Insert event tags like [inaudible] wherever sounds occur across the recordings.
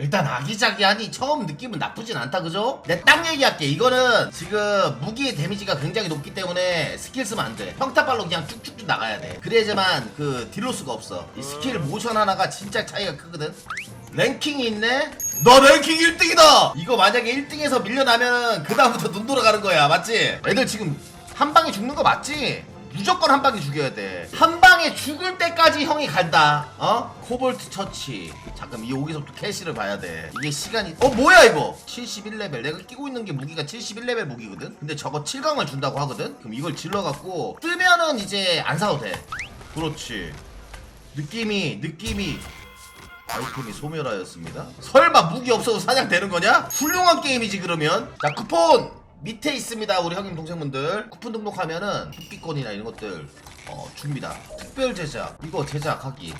일단 아기자기하니 처음 느낌은 나쁘진 않다 그죠? 내 딱 얘기할게 이거는 지금 무기의 데미지가 굉장히 높기 때문에 스킬 쓰면 안돼 평타발로 그냥 쭉쭉쭉 나가야 돼 그래야지만 그 딜로스가 없어 이 스킬 모션 하나가 진짜 차이가 크거든 랭킹이 있네? 너 랭킹 1등이다! 이거 만약에 1등에서 밀려나면 그 다음부터 눈 돌아가는 거야 맞지? 애들 지금 한 방에 죽는 거 맞지? 무조건 한 방에 죽여야 돼. 한 방에 죽을 때까지 형이 간다. 어? 코볼트 처치. 잠깐 이 여기서부터 캐시를 봐야 돼. 이게 시간이 어 뭐야 이거? 71레벨. 내가 끼고 있는 게 무기가 71레벨 무기거든. 근데 저거 7강을 준다고 하거든. 그럼 이걸 질러 갖고 뜨면은 이제 안 사도 돼. 그렇지. 느낌이 느낌이 아이템이 소멸하였습니다. 설마 무기 없어도 사냥 되는 거냐? 훌륭한 게임이지 그러면. 자 쿠폰 밑에 있습니다 우리 형님 동생분들. 쿠폰 등록하면은 국기권이나 이런 것들 어 줍니다. 특별 제작 이거 제작하기.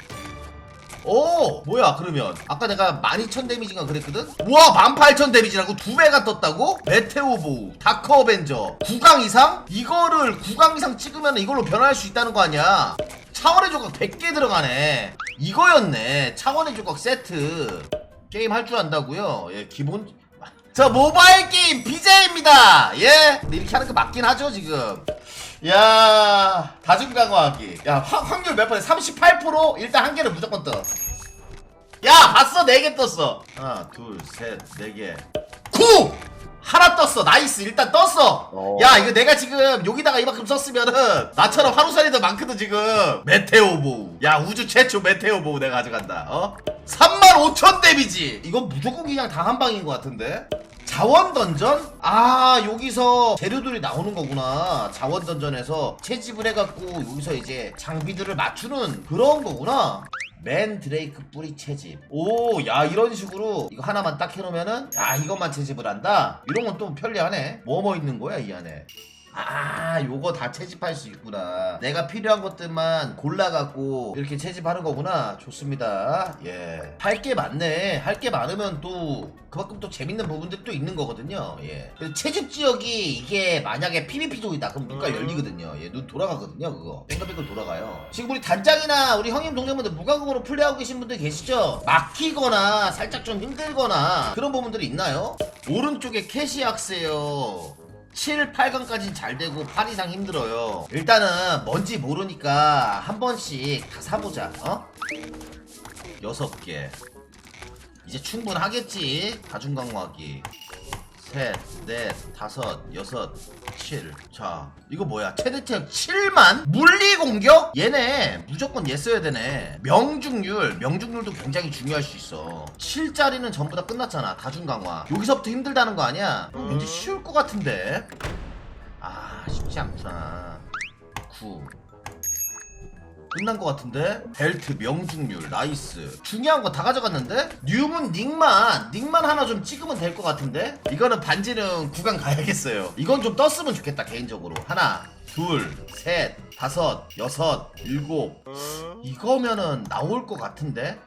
오 뭐야 그러면 아까 내가 12,000 데미지가 그랬거든? 우와 18,000 데미지라고 두 배가 떴다고? 메테오 보우 다크 어벤져 9강 이상? 이거를 9강 이상 찍으면 이걸로 변할 수 있다는 거 아니야 차원의 조각 100개 들어가네 이거였네 차원의 조각 세트 게임 할 줄 안다고요? 예 기본 자 모바일 게임 BJ입니다. 예? 이렇게 하는 거 맞긴 하죠 지금. 야 다중 강화하기. 야 확, 확률 몇 번에 38% 일단 한 개를 무조건 떠. 야 봤어. 네 개 떴어. 하나 둘 셋 네 개. 9! 하나 떴어. 나이스. 일단 떴어. 어. 야 이거 내가 지금 여기다가 이만큼 썼으면은 나처럼 하루살이 더 많거든 지금. 메테오 보우. 야 우주 최초 메테오 보우 내가 가져간다. 어? 35,000 데미지. 이건 무조건 그냥 다한 방인 것 같은데? 자원 던전? 아 여기서 재료들이 나오는 거구나. 자원 던전에서 채집을 해갖고 여기서 이제 장비들을 맞추는 그런 거구나 맨 드레이크 뿌리 채집. 오 야 이런 식으로 이거 하나만 딱 해놓으면은 야 이것만 채집을 한다? 이런 건 또 편리하네. 뭐뭐 있는 거야 이 안에 아 요거 다 채집할 수 있구나. 내가 필요한 것들만 골라갖고 이렇게 채집하는 거구나. 좋습니다. 예 할 게 많네. 할 게 많으면 또 그만큼 또 재밌는 부분들이 또 있는 거거든요. 예. 채집 지역이 이게 만약에 PVP족이다. 그럼 눈깔 열리거든요. 예눈 돌아가거든요 그거. 뺑글뺑글 돌아가요. 지금 우리 단장이나 우리 형님 동생분들 무과금으로 플레이하고 계신 분들 계시죠? 막히거나 살짝 좀 힘들거나 그런 부분들이 있나요? 오른쪽에 캐시악스에요 7, 8강까지는 잘 되고 8 이상 힘들어요. 일단은 뭔지 모르니까 한 번씩 다 사보자. 어? 여섯 개. 이제 충분하겠지. 다중강화기. 셋, 넷, 다섯, 여섯, 칠. 자, 이거 뭐야? 최대체력 7만? 물리 공격? 얘네 무조건 얘 써야 되네. 명중률, 명중률도 굉장히 중요할 수 있어. 7짜리는 전부 다 끝났잖아. 다중강화. 여기서부터 힘들다는 거 아니야? 어, 왠지 쉬울 것 같은데. 아, 쉽지 않구나. 9. 끝난 것 같은데? 벨트, 명중률, 나이스. 중요한 거 다 가져갔는데? 뉴문 닉만, 닉만 하나 좀 찍으면 될 것 같은데? 이거는 반지는 구간 가야겠어요. 이건 좀 떴으면 좋겠다, 개인적으로. 하나, 둘, 셋, 다섯, 여섯, 일곱. 이거면은 나올 것 같은데?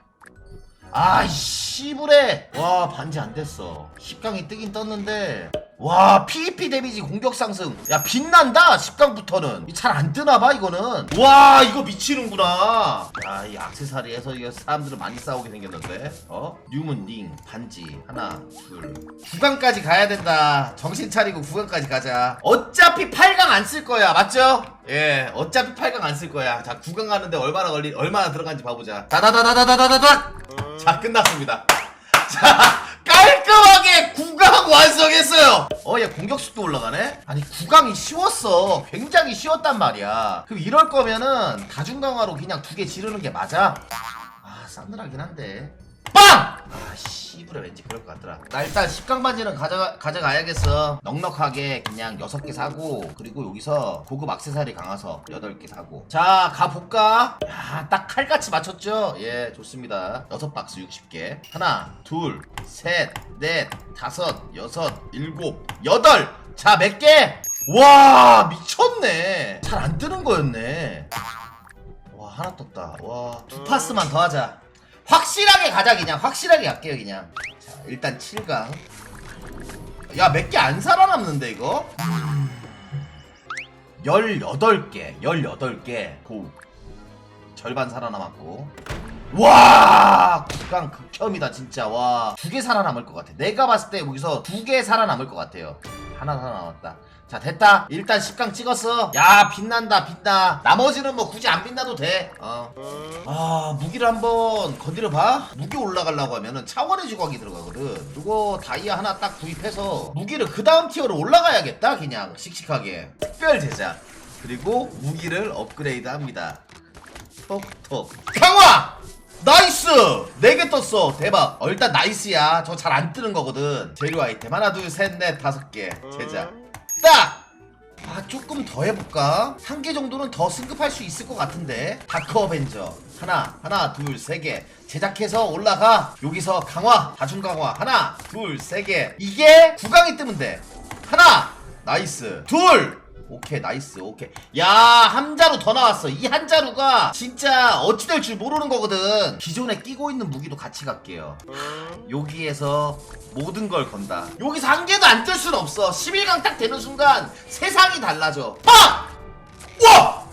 아, 씨부레! 와, 반지 안 됐어. 10강이 뜨긴 떴는데. 와, PVP 데미지 공격 상승. 야, 빛난다, 10강부터는. 잘 안 뜨나봐, 이거는. 와, 이거 미치는구나. 야, 이 악세사리에서 이거 사람들은 많이 싸우게 생겼는데. 어? 뉴문 링, 반지. 하나, 둘. 9강까지 가야 된다. 정신 차리고 9강까지 가자. 어차피 8강 안 쓸 거야, 맞죠? 예, 어차피 8강 안 쓸 거야. 자, 9강 가는데 얼마나 걸리, 얼마나 들어간지 봐보자. 다다다다다다다다! 자, 끝났습니다. [laughs] 자, 깔끔하게 9강 완성했어요! 어, 얘 공격수도 올라가네? 아니, 9강이 쉬웠어. 굉장히 쉬웠단 말이야. 그럼 이럴 거면은 다중강화로 그냥 두 개 지르는 게 맞아? 아, 싸늘하긴 한데. 빵! 아, 씨 부레 왠지 그럴 것 같더라. 나 일단 10강 반지는 가져가, 가져가야겠어. 넉넉하게 그냥 6개 사고, 그리고 여기서 고급 악세사리 강화서 8개 사고. 자, 가볼까? 야, 딱 칼같이 맞췄죠? 예, 좋습니다. 6박스 60개. 하나, 둘, 셋, 넷, 다섯, 여섯, 일곱, 여덟! 자, 몇 개? 와, 미쳤네. 잘 안 뜨는 거였네. 와, 하나 떴다. 와, 두 파스만 더 하자. 확실하게 가자 그냥. 확실하게 갈게요 그냥. 자 일단 7강. 야 몇 개 안 살아남는데 이거? 18개 18개. 고. 절반 살아남았고. 와! 구강 극혐이다 진짜. 와. 두 개 살아남을 것 같아. 내가 봤을 때 여기서 두 개 살아남을 것 같아요. 하나 살아남았다 자 됐다. 일단 10강 찍었어. 야 빛난다 빛나. 나머지는 뭐 굳이 안 빛나도 돼어 아 무기를 한번 건드려봐. 무기 올라가려고 하면은 차원의 주광이 들어가거든. 이거 다이아 하나 딱 구입해서 무기를 그 다음 티어로 올라가야겠다 그냥 씩씩하게. 특별 제작. 그리고 무기를 업그레이드 합니다. 톡톡. 강화! 나이스! 4개 떴어. 대박. 어, 일단 나이스야. 저 잘 안 뜨는 거거든. 재료 아이템 하나 둘 셋 넷 다섯 개. 제작 딱! 아 조금 더 해볼까? 한개 정도는 더 승급할 수 있을 것 같은데. 다크 어벤져. 하나 하나 둘 세 개. 제작해서 올라가. 여기서 강화 다중 강화. 하나 둘 세 개. 이게 구강이 뜨면 돼. 하나 나이스. 둘 오케이 나이스 오케이 야 한자루 더 나왔어 이 한자루가 진짜 어찌 될 줄 모르는 거거든 기존에 끼고 있는 무기도 같이 갈게요 여기에서 모든 걸 건다 여기서 한 개도 안뜰 수는 없어 11강 딱 되는 순간 세상이 달라져 팍! 와!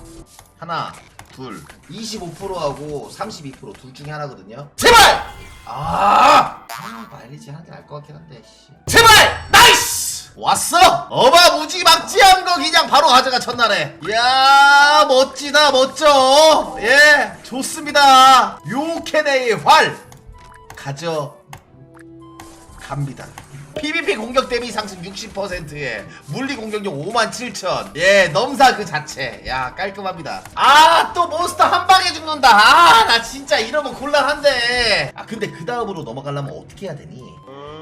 하나 둘 25%하고 32%둘 중에 하나거든요 제발! 아! 아 마일리지 하는 게 나을 것 같긴 한데 씨. 제발! 나이스! 왔어! 어마무지 막지한 거 그냥 바로 가져가 첫날에 이야 멋지다 멋져 예 좋습니다 요케네의 활 가져 갑니다. PVP 공격 대비 상승 60%에 물리 공격력 57,000. 예, 넘사 그 자체. 야, 깔끔합니다. 아, 또 몬스터 한 방에 죽는다. 아, 나 진짜 이러면 곤란한데. 아, 근데 그 다음으로 넘어가려면 어떻게 해야 되니?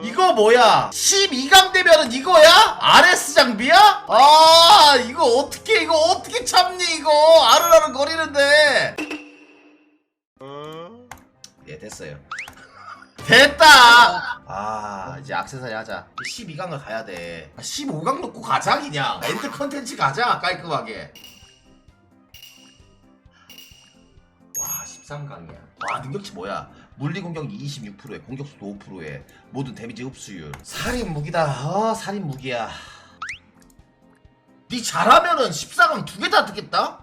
이거 뭐야? 12강 되면은 이거야? RS 장비야? 아, 이거 어떻게, 이거 어떻게 참니, 이거? 아르르 거리는데. 예, 됐어요. [laughs] 됐다! 아, 이제 악세사리 하자. 12강을 가야 돼. 15강 놓고 가자, 그냥. 엔드 컨텐츠 가자, 깔끔하게. 와, 13강이야. 와, 능력치 뭐야? 물리 공격력 26%에 공격수도 5%에 모든 데미지 흡수율. 살인 무기다. 어, 살인 무기야. 니 잘하면은 14강 두 개다 뜨겠다?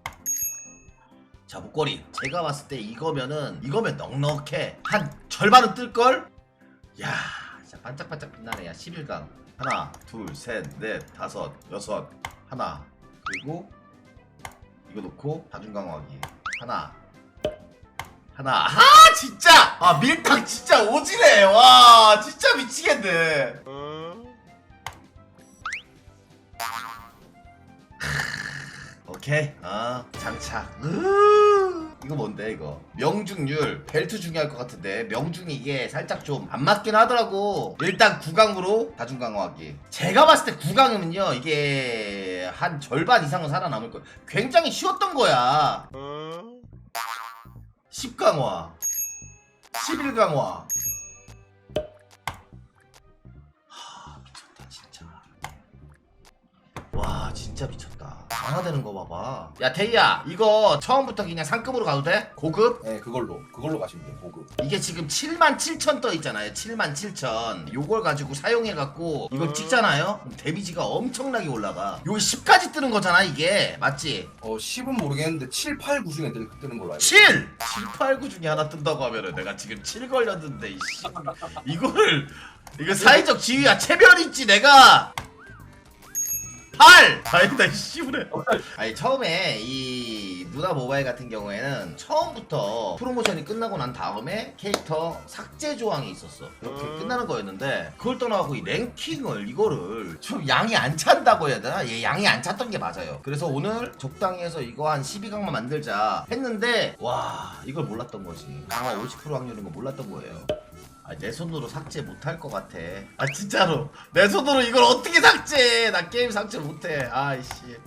자 목걸이 제가 봤을 때 이거면은 이거면 넉넉해 한 절반은 뜰걸? 야 진짜 반짝반짝 빛나네 야 11강 하나 둘셋넷 다섯 여섯 하나 그리고 이거 놓고 다중 강화하기 하나 하나. 아 진짜! 아 밀당 진짜 오지네. 와 진짜 미치겠네. 오케이. 아 장착. 으. 이거 뭔데 이거? 명중률. 벨트 중요할 것 같은데. 명중 이게 살짝 좀 안 맞긴 하더라고. 일단 구강으로 다중 강화하기. 제가 봤을 때 구강이면요 이게 한 절반 이상은 살아남을 거예요. 굉장히 쉬웠던 거야 10강화 11강화. 하 미쳤다 진짜. 와 진짜 미쳤다 강화되는 거 봐봐. 야 테이야 이거 처음부터 그냥 상급으로 가도 돼? 고급? 네 그걸로. 그걸로 가시면 돼요 고급. 이게 지금 7만 7천 떠 있잖아요 7만 7천. 요걸 가지고 사용해갖고 이걸 찍잖아요? 그럼 데미지가 엄청나게 올라가. 요기 10까지 뜨는 거잖아 이게. 맞지? 어 10은 모르겠는데 7, 8, 9 중에 뜨- 뜨는 걸로 알고 7! 7, 8, 9 중에 하나 뜬다고 하면은 내가 지금 7 걸렸는데 이씨. 이거를 이거 사회적 지위야 체별 있지 내가 8! 다행이다 이 씨부래 아니 처음에 이 누나 모바일 같은 경우에는 처음부터 프로모션이 끝나고 난 다음에 캐릭터 삭제 조항이 있었어. 이렇게 끝나는 거였는데 그걸 떠나고 이 랭킹을 이거를 좀 양이 안 찬다고 해야 되나? 얘 양이 안 찼던 게 맞아요. 그래서 오늘 적당히 해서 이거 한 12강만 만들자 했는데 와 이걸 몰랐던 거지. 강화 50% 확률인 거 몰랐던 거예요 아, 내 손으로 삭제 못할 것 같아. 아, 진짜로. 내 손으로 이걸 어떻게 삭제해? 나 게임 삭제 못해. 아이씨.